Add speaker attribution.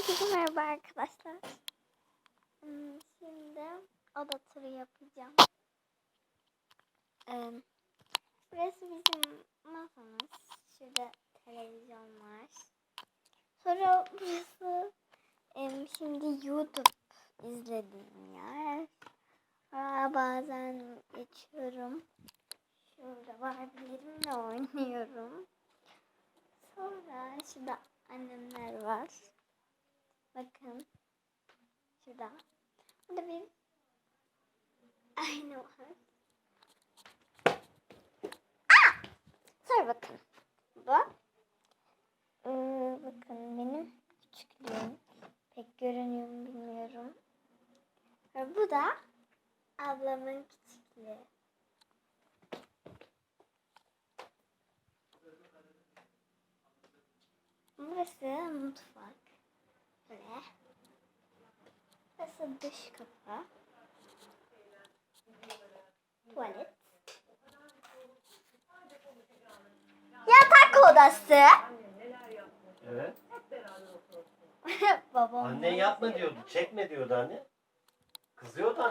Speaker 1: Herkese merhaba arkadaşlar. Hmm, Şimdi oda turu yapacağım. Burası bizim masamız. Şurada televizyon var. Sonra burası şimdi YouTube izlediğim yer. Aa, bazen geçiyorum. Şurada Barbie'lerimle oynuyorum. Sonra şurada annemler var. Bakın. Şurada. Burada bir ayna var. Aa! Sonra bakın. Bu. Ee, bakın benim küçüklüğüm. Pek görünüyor mu bilmiyorum. Ve bu da ablamın küçüklüğü. Burası mutfak. Burası dış kapı. Tuvalet. Yatak odası.
Speaker 2: Evet.
Speaker 1: Babam.
Speaker 2: Annen yapma diyordu. Çekme diyordu anne. Kızıyordu
Speaker 1: da